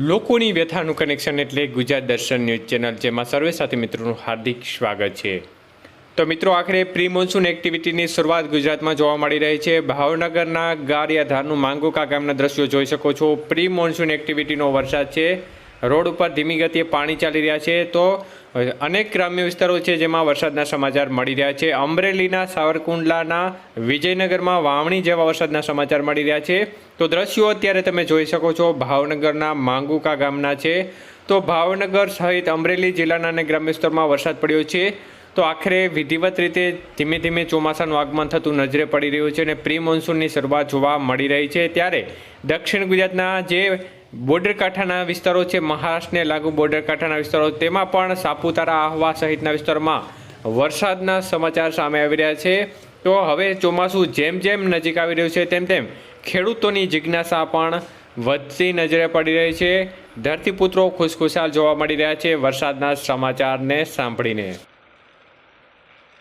લોકોની વ્યથાનું કનેક્શન એટલે ગુજરાત દર્શન ન્યૂઝ ચેનલ, જેમાં સર્વે સાથી મિત્રોનું હાર્દિક સ્વાગત છે. તો મિત્રો, આખરે પ્રી મોન્સૂન એક્ટિવિટીની શરૂઆત ગુજરાતમાં જોવા મળી રહી છે. ભાવનગરના ગારિયાધારનું માંગુકા ગામના દ્રશ્યો જોઈ શકો છો. પ્રી મોન્સૂન એક્ટિવિટીનો વરસાદ છે. રોડ ઉપર ધીમી ગતિએ પાણી ચાલી રહ્યા છે. તો અનેક ગ્રામ્ય વિસ્તારો છે જેમાં વરસાદના સમાચાર મળી રહ્યા છે. અમરેલીના સાવરકુંડલાના વિજયનગરમાં વાવણી જેવા વરસાદના સમાચાર મળી રહ્યા છે. તો દ્રશ્યો અત્યારે તમે જોઈ શકો છો. ભાવનગરના માંગુકા ગામના છે. તો ભાવનગર સહિત અમરેલી જિલ્લાના અને ગ્રામ્ય વિસ્તારમાં વરસાદ પડ્યો છે. તો આખરે વિધિવત રીતે ધીમે ધીમે ચોમાસાનું આગમન થતું નજરે પડી રહ્યું છે અને પ્રી મોન્સૂનની શરૂઆત જોવા મળી રહી છે. ત્યારે દક્ષિણ ગુજરાતના જે બોર્ડર કાંઠાના વિસ્તારો છે, મહારાષ્ટ્રને લાગુ બોર્ડર કાંઠાના વિસ્તારો. તેમાં પણ સાપુતારા, આહવા સહિતના વિસ્તારોમાં વરસાદના સમાચાર સામે આવી રહ્યા છે. તો હવે ચોમાસું જેમ જેમ નજીક આવી રહ્યું છે, તેમ તેમ ખેડૂતોની જિજ્ઞાસા પણ વધતી નજરે પડી રહી છે. ધરતીપુત્રો ખુશખુશાલ જોવા મળી રહ્યા છે, વરસાદના સમાચારને સાંભળીને.